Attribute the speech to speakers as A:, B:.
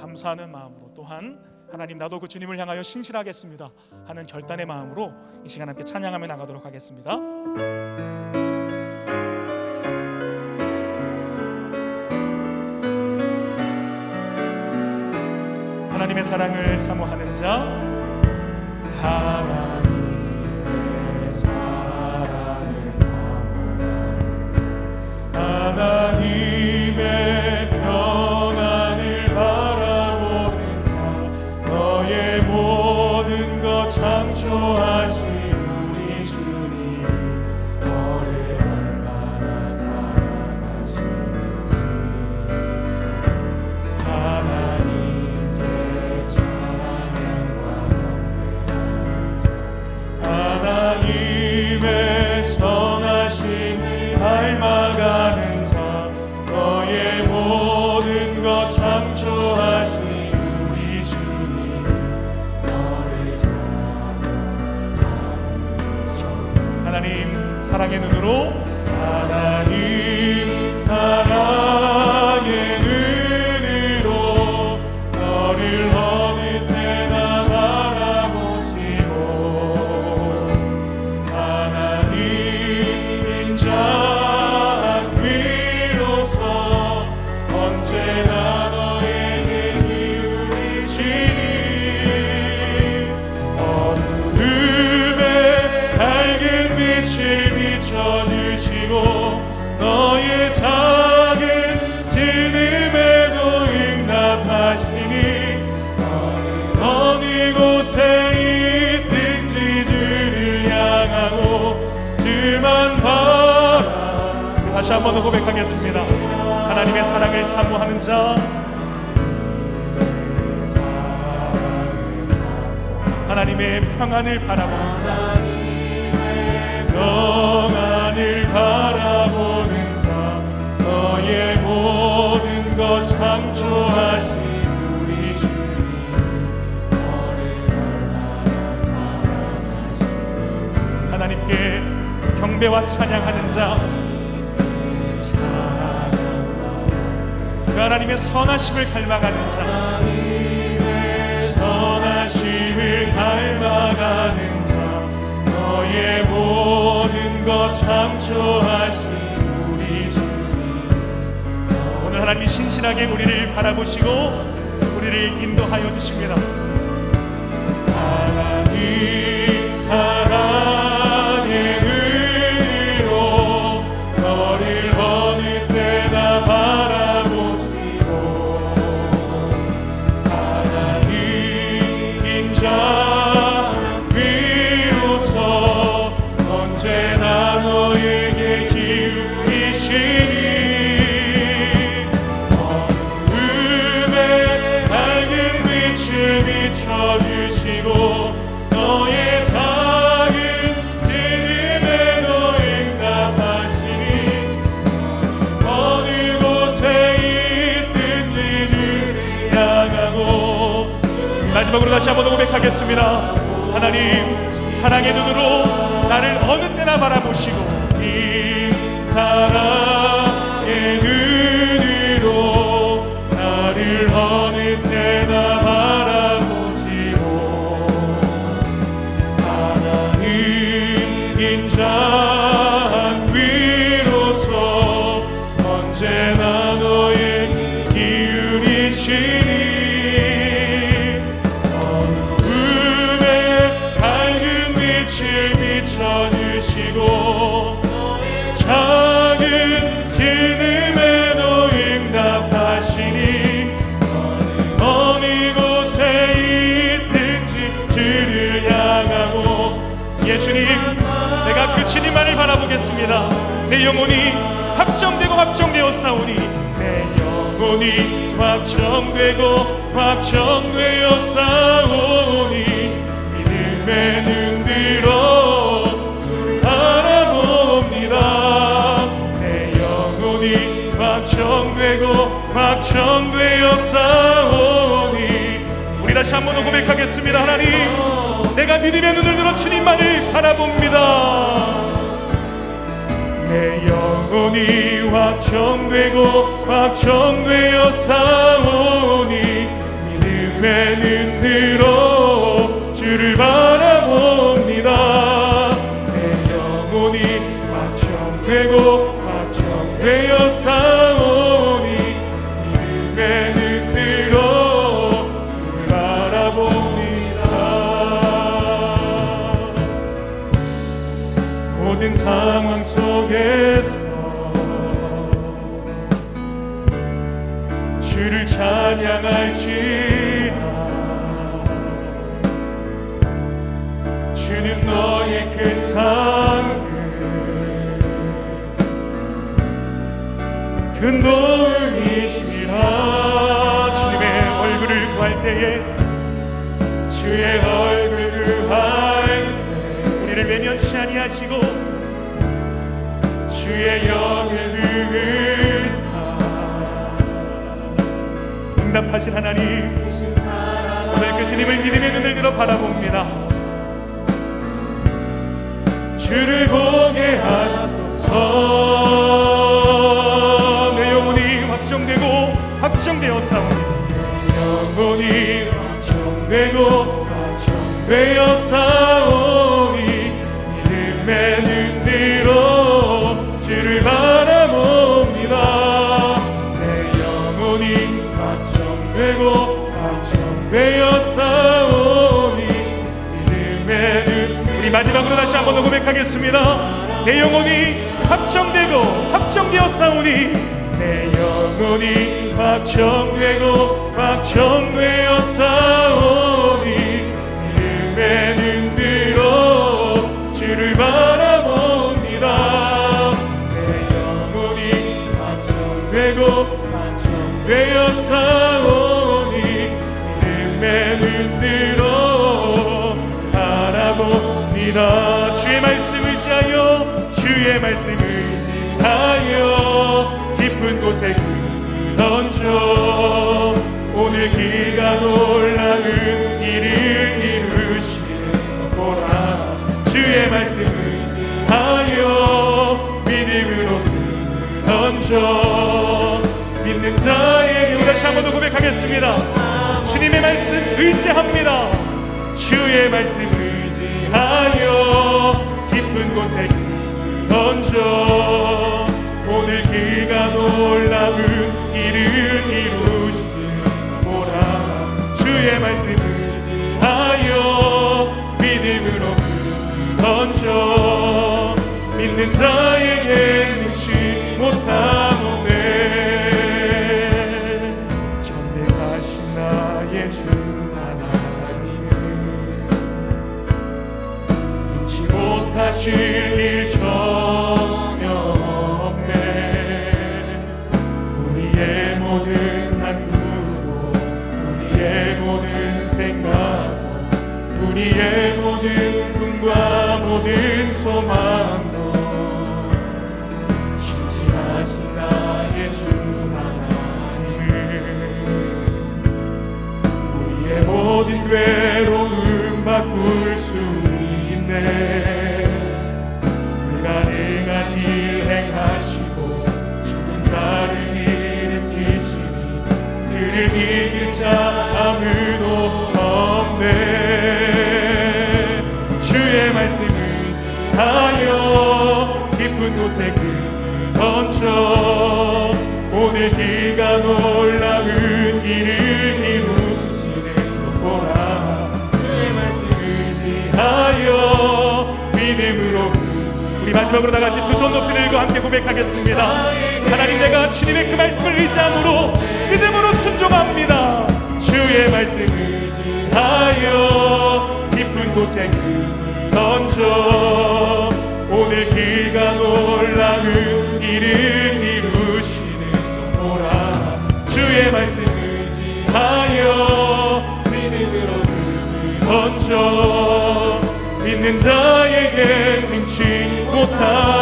A: 감사하는 마음으로 또한 하나님 나도 그 주님을 향하여 신실하겠습니다 하는 결단의 마음으로 이 시간 함께 찬양하며 나가도록 하겠습니다. 하나님의 사랑을 사모하는 자 사랑의 눈으로 다시 한 번 더 고백하겠습니다. 하나님의 사랑을 사모하는 자. 하나님의 평안을 바라보는 자. 평안을 바라보는 자. 너의 모든 것 창조하신 하나님께 경배와 찬양하는 자 하나님의 선하심을 닮아가는 자. 선하심을 닮아가는 자. 너의 모든 것 창조하신 우리 주님. 오늘 하나님이 신실하게 우리를 바라보시고 우리를 인도하여 주십니다. 하나님 마지막으로 다시 한번 고백하겠습니다. 하나님 사랑의 눈으로 나를 어느 때나 바라보시고 이 사랑의 눈 바라보겠습니다. 내 영혼이 확정되고 확정되어 싸우니 내 영혼이 확정되고 확정되어 싸우니 믿음의 눈들어 바라봅니다. 내 영혼이 확정되고 확정되어 싸우니 우리 다시 한 번 더 고백하겠습니다. 하나님 내가 믿음의 눈을 들어 주님만을 바라봅니다 내 영혼이 확정되고 확정되어 사오니 믿음의 눈으로 주를 바라봅니다. 내 영혼이 확정되고 확정되어 사오니 주를 찬양할지라 주는 너의 큰 사랑을 큰 도움이시라. 주님의 얼굴을 구할 때에 주의 얼굴을 구할 때 우리를 외면치 아니하시고 주의 영을 응답하신 하나님 오늘 그 주님을 믿음의 눈을 들어 바라봅니다. 주를 보게 하소서. 내 영혼이 확정되고 확정되었사오 마지막으로 다시 한 번 더 고백하겠습니다. 내 영혼이 확정되고 확정되어 싸우니 내 영혼이 확정되고 싸우니 믿음의 눈으로 주를 바라봅니다. 내 영혼이 확정되고 싸우니 믿음의 눈으로 바라봅니다. 주의 말씀 의지하여 주의 말씀 의지하여 깊은 곳에 그 던져. 오늘 기가 놀라운 일을 이루시는 보라 주의 말씀 의지하여 믿음으로 그 던져. 믿는 자에게 우리 다시 한 번 더 고백하겠습니다. 주님의 말씀 의지합니다 주의 말씀 의지하여 깊은 곳에 그 던져 오늘 그가 놀라운 일을 이루시는 보라. 주의 말씀 의지하여 믿음으로 그 던져 믿는 자 던져 오늘 그가 놀라운 일을 이루시는 보라. 주의 말씀 의지하여 믿음으로 우리 마지막으로 다 같이 두 손 높이 들고 함께 고백하겠습니다. 하나님 내가 주님의 그 말씀을 의지함으로 믿음으로 순종합니다. 주의 말씀 의지하여 깊은 곳에 그 던져 오늘 그가 놀 그 던져 믿는 자에게 능치 못함없네